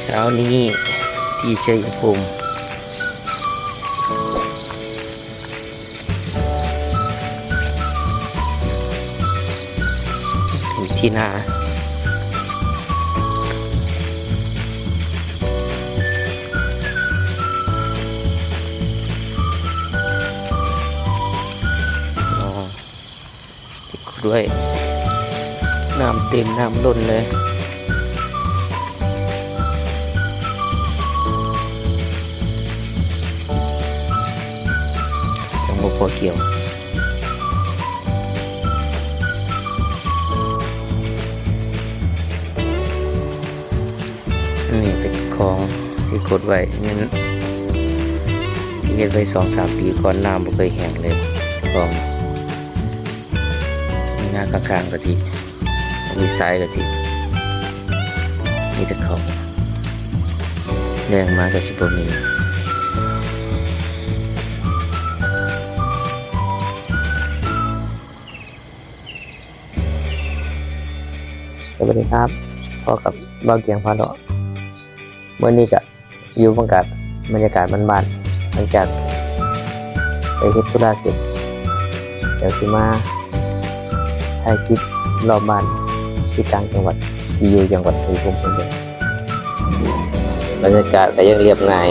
เช้านี้ที่ชัยภูมิที่นาอ๋อติดด้วย น้ำเต็มน้ำล้นเลยยังบ่พอเกี่ยวนี่เป็นของที่กดไว้เงินที่เฮ็ดไว้สองสามปีก่อนน้ำบ่เคยแห้งเลยของหน้ากลางๆกะทิ มีสายกะทิมีแต่เขาแรงมากกะสิบมีสวัสดีครับพอกับเบาเกียงพาเลาะเมื่อนี้ก็อยู่บังกับบรรยากาศบ้านๆหลังจากไปเฮ็ดธุระเสร็จเดี๋ยวสิมาถ่ายคลิปรอบบ้าน ที่กลางจังหวัดที่อยู่จังหวัดชัยภูมิคนเดียวบรรยากาศก็ยังเรียบง่าย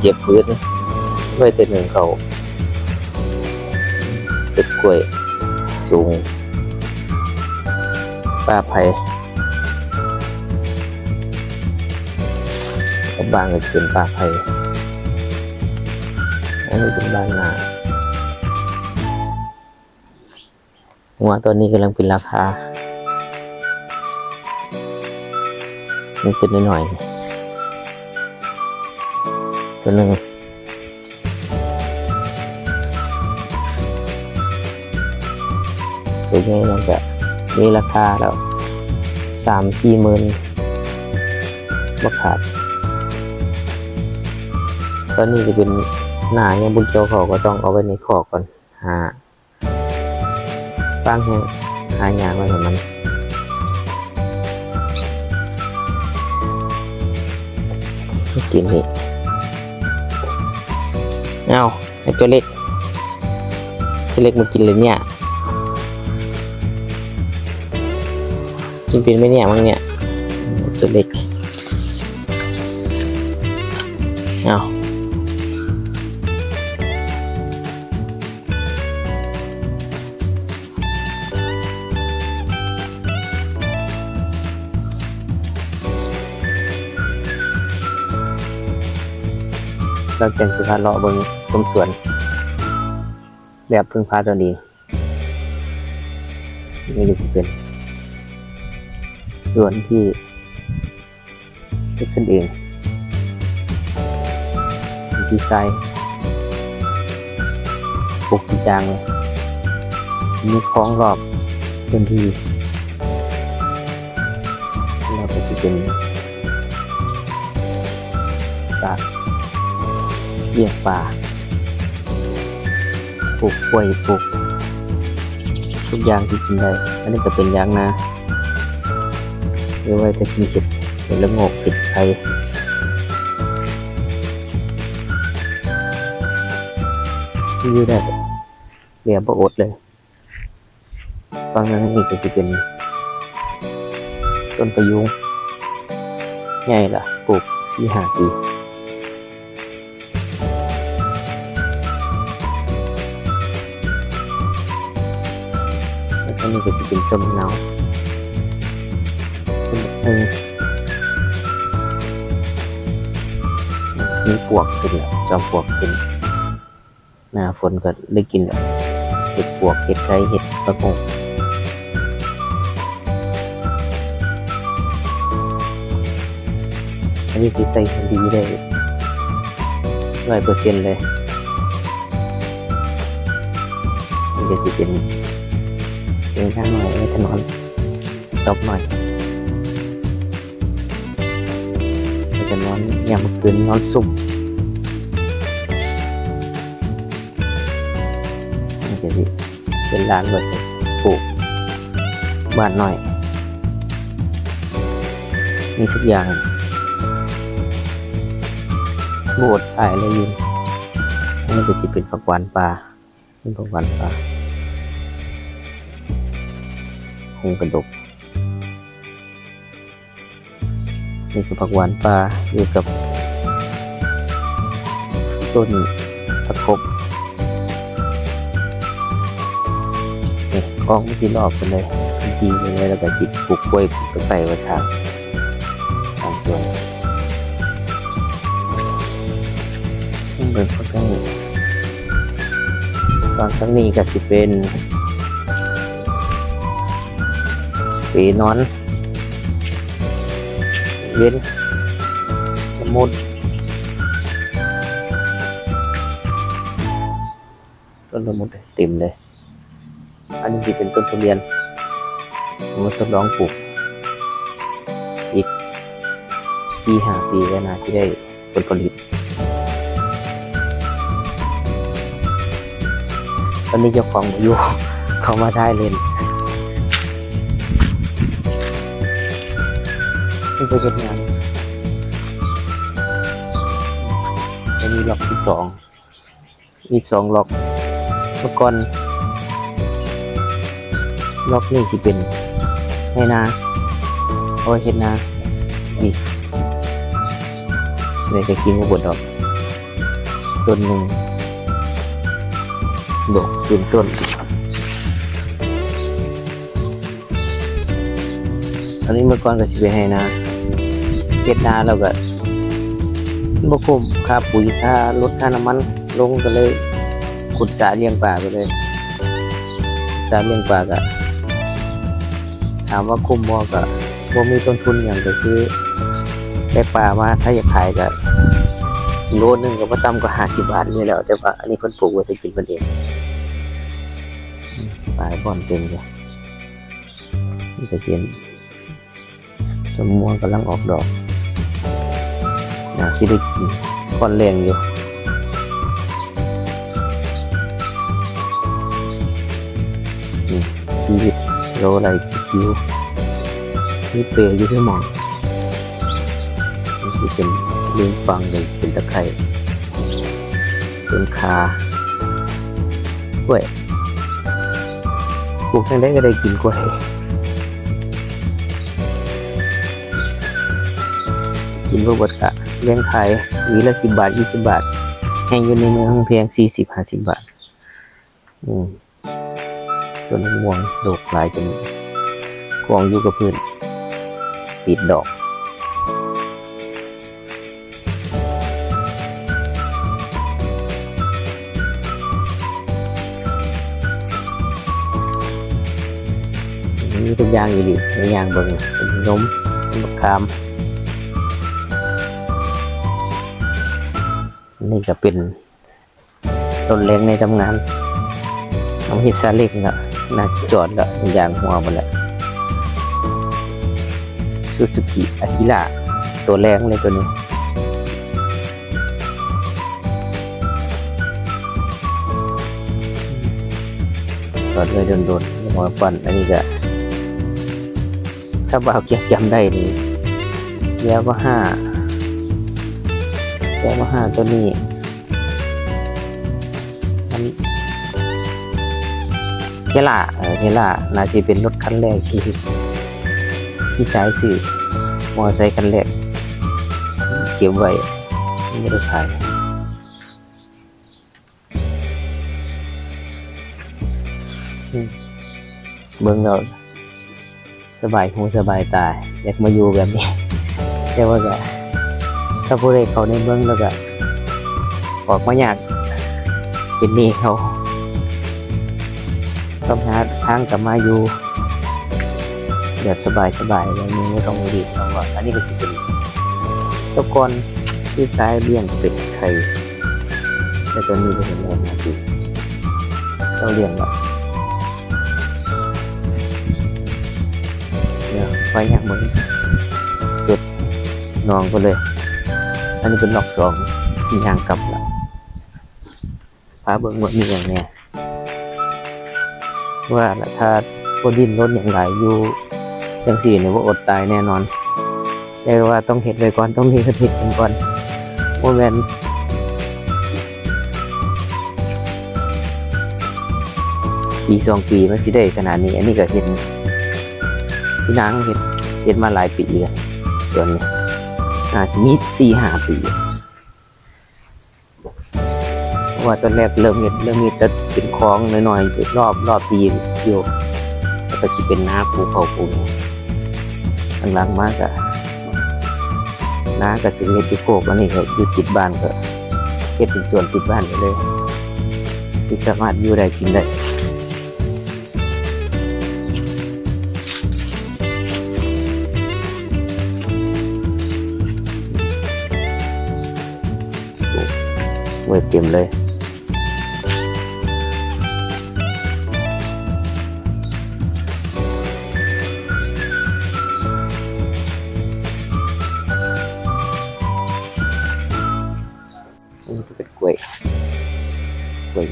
เจ็บพื้นด้วยแต่หนึ่งเขาตึกกล้วย สูง ป้าไผ่บ้านก็เป็นป้าไผ่อันนี้เป็นบ้านนาัวตัวนี้กำลังเป็นราคานี่ตัวน้อยๆตัวหนึ่งตัวนี้มันจะมีราคาแล้วสามสี่หมื่นบ่ขาด ตอนนี้จะเป็นหนายังบุญเกี่ยวขาก็ต้องเอาไว้ในขอกก่อนหา ตั้งให้หายางไว้ให้มันกินนี่เอาไอ้ตัวเล็กตัวเล็กมันกินเลยเนี่ย กินเป็นไหมเนี่ยมั้งเนี่ยตัวเล็ก เราจังสุภาเลาะเบิงชมสวน แบบพึ่งพาตัวนี้นี่ก็จะเป็นส่วนที่เกิดขึ้นเองดีไซน์ปลูกจริงจังมีคล้องรอบพื้นที่แล้วก็จะเป็นป่า เลี้ยงป่าปลูกกล้วยปลูกทุกอย่างที่กินได้ อันนี้ก็เป็นยางนาหรือว่าจะกินเห็ดเห็ดละงกเห็ดไทยที่อยู่ได้เรียบอดเลยฟังนั้นนี่ก็จะเป็นต้นประยุงใหญ่ละปลูกสี่ห้าปี นี่ก็จะเป็นต้นมะนาวเออมีปวกขึ้นแล้วจอมปวกขึ้นหน้าฝนก็ได้กินแล้วเห็ดปวกเห็ดไก่เห็ดกระพงอันนี้คือใส่คนดีได้ร้อยเปอร์เซ็นต์เลย มันก็จะเป็น เป็นข้างหน่อยถนนตบหน่อยจะนอนยามคืนนอนสุ่มนี่จะสิเป็นร้านรถปลูกบ้านหน่อย มีทุกอย่างบวดตายเลยยินนนี้ก็จะเป็นผักหวานปลาเป็นผักหวานปลา หงกระดกนี่คือผักหวานปลาอยู่กับ ต้นตะคบกล้องไม่ที่รอบกันเลยดีเลยแล้วก็จิบปลูกกล้วยปลูกตะไคร้ไว้ทางทางสวนนี่เป็นฝั่งข้างนี้ฝั่งข้งนี้ก็จะเป็น ปีนอน เว้นสมุดต้นสมุดเต็มเลย อันนี้จะเป็นต้นทุเรียนผมทดลองปลูก อีกปีห้าปีแล้วนะที่ได้ผลผลิต ตอนนี้เจ้าของอยู่เขามาได้เล ยนี่ก็จะงานจะมีล็อกที่สองมีสองล็อกเมื่อก่อนล็อกนี่สิเป็นให้นาเอาไว้เห็ดนานี่เลยจะกินมาบดดอกต้นหนึ่งดอกเป็นต้นอันนี้เมื่อก่อนก็สิไปให้นา เห็ดนาแล้วก็บ่คุ้มค่าปุ๋ยค่ารถค่าน้ำมันลงก็เลยขุดสระเลี้ยงปลาไปเลยสระเลี้ยงปลาก็ถามว่าคุ้มบ่ก็บ่มีต้นทุนอย่างก็คือได้ปลามาถ้าอยากขายก็โลนึงก็บ่ต่ำกว่า50บบาทนี่แหล้ว แต่ว่าอันนี้เพิ่นปลูกไว้จะกินเพิ่นเองปลาบ่อนเต็มเลยนี่ก็เสียนสมม่วงกำลังออกดอก นะที่ได้กินก้อนแรงอยู่นี่ชีวิตโลอะไรคิวนี่เปรย์อยู่ที่หมองนี่คือเป็นเลี้ยงฟังเลยเป็นตะไคร้ต้นคากล้วยปลูกแค่ได้ก็ได้กินกล้วยกินพวกบดกะ เลี้ยงขายหวีละสิบบาทยี่สิบบาทแห้งอยู่ในเมืองเพียงสี่สิบห้าสิบบาทอืมต้นม่วงดอกหลายจนกองอยู่กับพื้นติดดอกมีทุกอย่างอยู่ดิในอย่างเบิ่งเป็นนมเป็นมะขาม นี่ก็เป็นต้นเล็กในทำงานน้องฮ็ดซาเล็กละน่าจอดละยางหัวหมดละซูซูกิอากิระตัวแรงเลยตัวนี้จอดเลยโดนๆหัวปั่นอันนี้ก็ถ้าบ่าวเก็บจำได้นี่แล้วก็ห้า แก้มาห้าตัวนี้มันเทล่าเออเทล่าน่าจะเป็นรถคันแรกที่ที่ใช้สื่อมอไซค์คันแรกเก็บไว้ไม่ได้ขายอืมเบิ่งเราสบายหูสบายตาอยากมาอยู่แบบนี้แต่ว่าก็ ถ้าผู้ใดเขาในเมืองแล้วก็ออกมาอยากกินนี่เขาต้องหาทางกลับมาอยู่แบบสบายสบายๆแล้วนี้ไม่ต้องรีบต้องว่าอันนี้ก็จะเป็นตะกอนที่ซ้ายเลี้ยงเป็ดไข่แต่ตอนนี้ก็เห็นแล้วนะจีเราเลี้ยงละเนี่ยไฟอยากเหมือนสุดนองก็เลย อันนี้เป็นล็อกสองมีทางกลับละพาเบิ่งว่ามีอย่างเนี้ยว่าถ้าคนดินรถอย่างไรอยู่อย่างสี่เนี่ยว่าอดตายแน่นอนเรียกว่าต้องเห็ดไว้ก่อนต้องมีกระติกันก่อนโมเมนปีสองปีมันสิได้ขนาดนี้ อันนี้ก็เห็นพี่นางเห็นเห็นมาหลายปีแล้วส่วนนี้ อาจจะมีสี่ห้าปีเพราะว่าตอนแรกเริ่มเห็นเริ่มมีแต่เป็นคลองน้อยๆรอบรอบปีอยู่แล้วก็จะเป็นน้าภูเขาปูนหลังมากอะน้ากับสิเฮ็ดที่โคกอันนี้ก็อยู่ติดบ้านก็เฮ็ดเป็นส่วนติดบ้านไปเลย ที่สามารถอยู่ได้กินได้ ไว้เต็มเลยนี่จะเป็นกล้วยกล้วย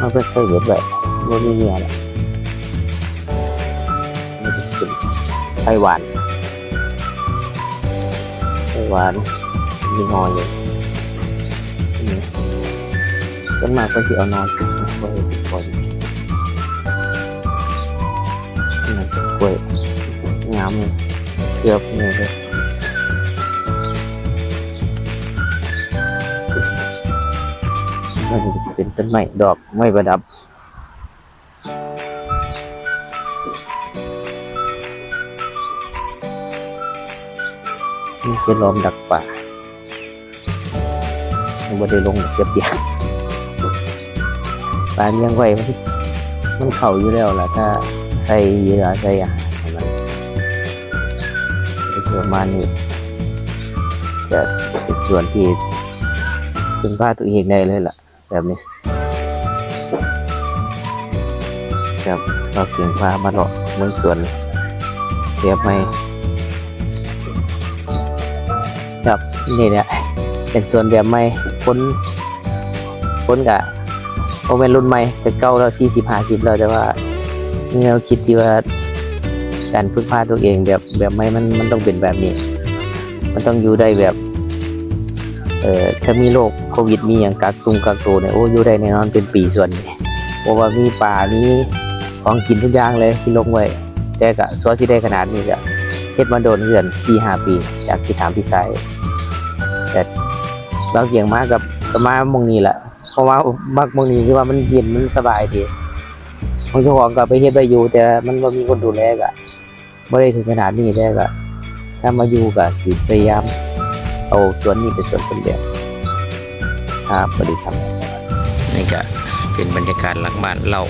เอยๆหมอนี่เอียงว่ะเบ็ดเถือกโอ้มันก็ใส่เบ็ดแบบว่ามีเงียแหละมันจะเป็นไต้หวานไต้หวานมีนอยอยู่นี่ต้นม้ก็ที่เอานอนปลูกไว้ก่อนนี่มันจะกล้วยงามเลยเกือบเนี่ยเลย มันจะเป็นต้นไม้ดอกไม้ประดับนี่คือล้อมดักป่าไม่ได้ลงเก็บเดียวปลาเลี้ยงไว้มันมันเข่าอยู่แล้วล่ะถ้าใส่เหยื่อใส่อาหารให้มันประมาณนี้จะเป็นส่วนที่พึงพาตัวเองได้เลยล่ะ แบบนี้ครับเราเก่งพามาเลาะเมืองสวนเรียบไหมครับนี่เนี่ยเป็นส่วนแบบไม่พ้นพ้นกะโอเป็นรุ่นใหม่แต่เก่าเราสี่สิบห้าสิบแล้วแต่ว่าแนวคิดที่ว่าการพึ่งพาตัวเองแบบแบบไม่มันมันต้องเป็นแบบนี้ มันต้องอยู่ได้แบบ เอ่อถ้ามีโรคโควิดมีอย่างกักตุงกักตัวเนี่ยโอ้อยู่ได้แน่นอนเป็นปีส่วนนี้เพราะว่ามีป่ามีของกินทุกอย่างเลยที่ลงไว้แต่ก็สวนที่ได้ขนาดนี้ก็เฮ็ดมาโดนเหือนสี่ห้าปี จากที่ถามพี่สายแต่เราเกี่ยงมากกับกับมามองนี้แหละเพราะว่ามักบางนี้คือว่ามันเย็นมันสบายดีของเจ้าของก็ไปเฮ็ดไปอยู่ แต่มันบ่มีคนดูแลก็บ่ได้ถึงขนาดนี้แต่ก็ถ้ามาอยู่ก็สิพยายาม เอาสวนนี้เป็นสวนต้นแบบครับสวัสดีครับนี่ก็เป็นบรรยากาศหลังบ้านเรา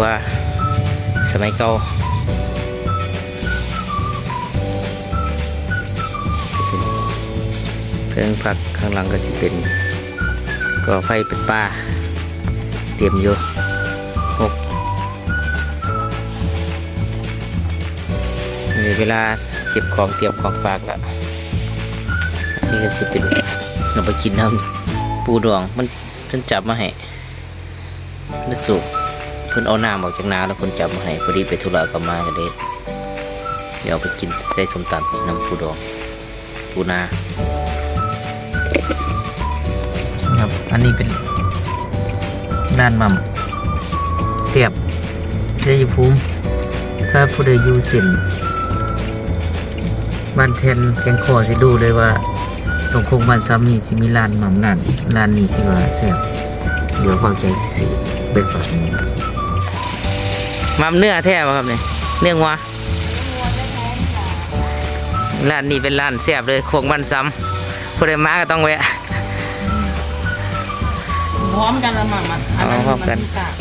ว่าสมัยเก่าเพิ่งพักข้างหลังก็สิเป็นก็ไฟเป็นป่าเตรียมอยู่หกมีเวลาเก็บของเตรียมของฝากแล้ว นี่ก็สิเป็นเราไปกินน้ำปูดองมันเพิ่นจับมาให้มันสุกเพิ่นเอาน้ำออกจากนาแล้วเพิ่นจับมาให้พอดีไปธุระกลับมาก็เลยเดี๋ยวไปกินใส่สมตำกับน้ำปูดองปูนาครับอันนี้เป็นด้านมัมเทียบชัยภูมิถ้าผู้ใดอยู่สินบ้านเทนแกงคอสิดูเลยว่า งโคงบ้านซ้ำนี่สิมีร้านหม่ำร้านร้านนี้ที่ว่าแซ่บเดี๋ยวความใจสิเป็นแบบนี้มัมเนื้อแท้ป่ะครับเนี่ยเนื้อวัวร้านนี้เป็นร้านแซ่บเลยโคงบ้านซ้ำผู้ใดมาก็ต้องแวะพร้อมกันละหมั่งมันอันนั้นอ๋อพร้อมกันมันตัก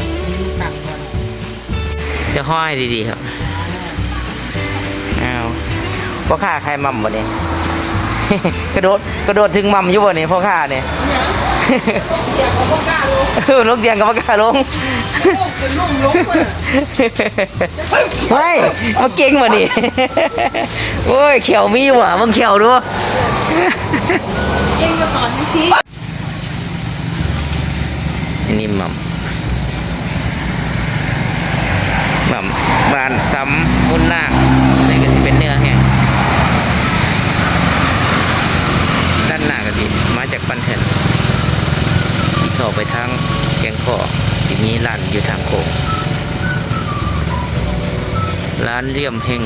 มันตักก่อนจะห้อยดีๆครับอ้าวพ่อข้าใครมั่มวะเนี่ย กระโดดกระโดดถึงมั่มอยู่วะเนี่ยพ่อข้าเนี่ยเนี่ยเดี๋ยวเขาก็กล้าลงเออลงเตียงกับปากกาลงโลกเป็นลุ่มลงเลยเฮ้ยมาเก่งมาดิโอ้ยเขียวมีว่ะมึงเขียวดูเองก็ตอนที่อันนี้หม่ำหม่ำบานซ้ำมุนนาคนี่ก็จะเป็นเนื้อแห้ง ด้านหน้าก็ดีมาจากปันเทนที่เข้าไปทางแกงข้อที่มีร้านอยู่ทางโค้งร้านเลี่ยมเฮง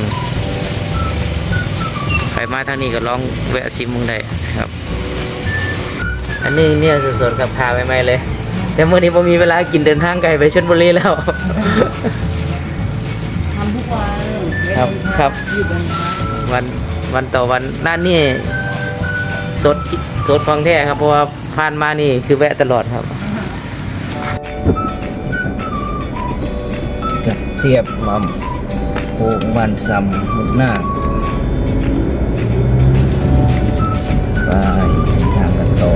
ใครมาทางนี้ก็ลองแวะชิมมึงได้ครับ อันนี้เนี่ยสดๆกับพาไปไหมเลย แต่เมื่อนี้ผมมีเวลากินเดินทางไกลไปชลบุรีแล้วทำทุกวันครับครับอยู่บนทางวันวันต่อวันด้านนี้สด สดฟังแท้ครับ เพราะว่าผ่านมานี่คือแวะตลอดครับกับเสียบมัมโคงวันซำมุดหน้าไปทางกันต่อ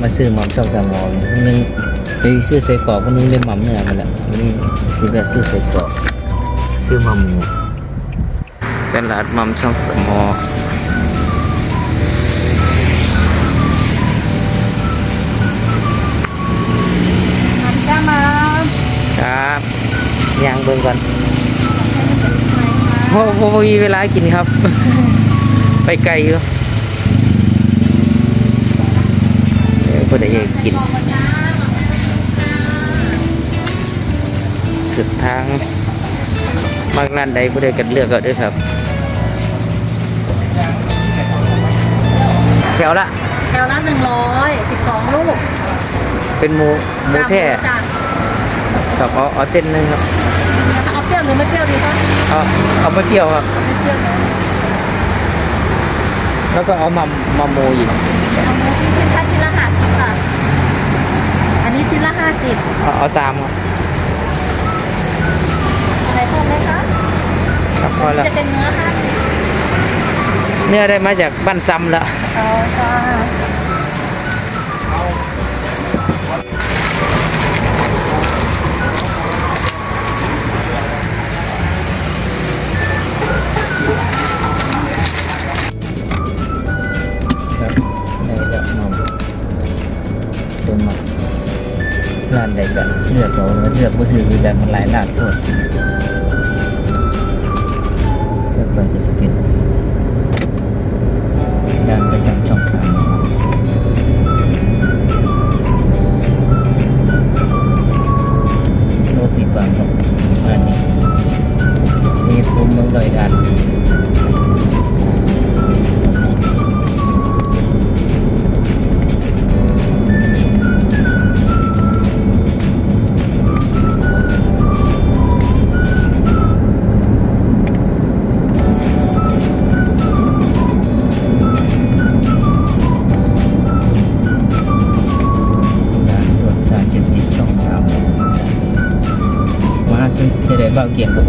มาซื้อหมัมช่องสามหมองนึงไปซื้อใส่กรอบวันนึงเล่นหมัมเนื้อมาแล้ววันนี้ซื้อแบบซื้อใส่กรอบซื้อหมัมหมู เป็นร้านหมัมช่องสามหมอทำจ้ามาครับย่างเบิ่งก่อนโอ้โหมีเวลากินครับ ไปไกลอยู่เออพอได้กิน สุดทาง มากนั่นใดผู้ใดกันเลือกก็ด้วยครับ แถวละแถวละหนึ่งร้อยสิบสองลูก เป็นหมูหมูแท้จ้ะครับเอาเอาเส้นหนึงครับ เอาเปรี้ยวหรือไม่เปรี้ยวดีคะเอาเอามาเที่ยวครับไม่เปรี้ยวนะแล้วก็เอามามาโมอีกเอาหมูที่ชิ้นละชิ้นละห้าสิบค่ะ อันนี้ชิ้นละห้าสิบเอาเอาสามครับ อะไรเพิ่มไหมคะครับพออันแล้วนี้จะเป็นเนื้อห้าสิบเนื้อได้มาจากบ้านซ้ำแล้วเอาค่ะครับในละหมอมเป็นหมอมร้านใดกันเลือกเอาแล้วเลือกบ่ซื้อคือกันมันหลายร้านโคต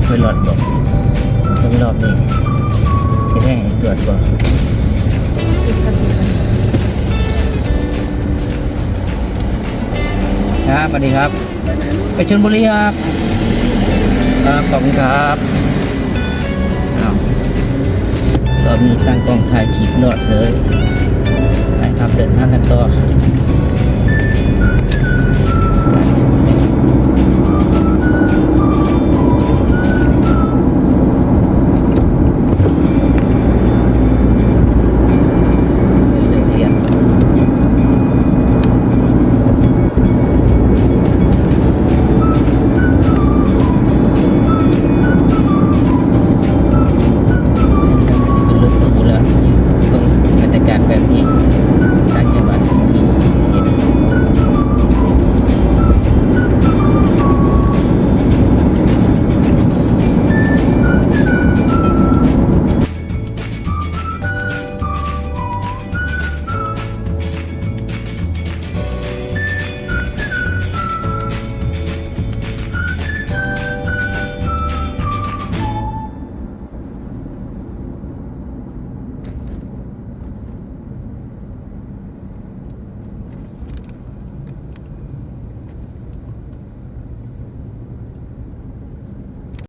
บ้าเกียงก็บ่เคยหลอดบอกต้งรอบนี้ที่ได้ให้ตรวจบ่ครับสวัสดีครับ ไปชลบุรีครับ ครับขอบคุณครับอ้าวรอบนี้ตั้งกล้องถ่ายคลิปรอดเลยไปครับเดินทางกันต่อ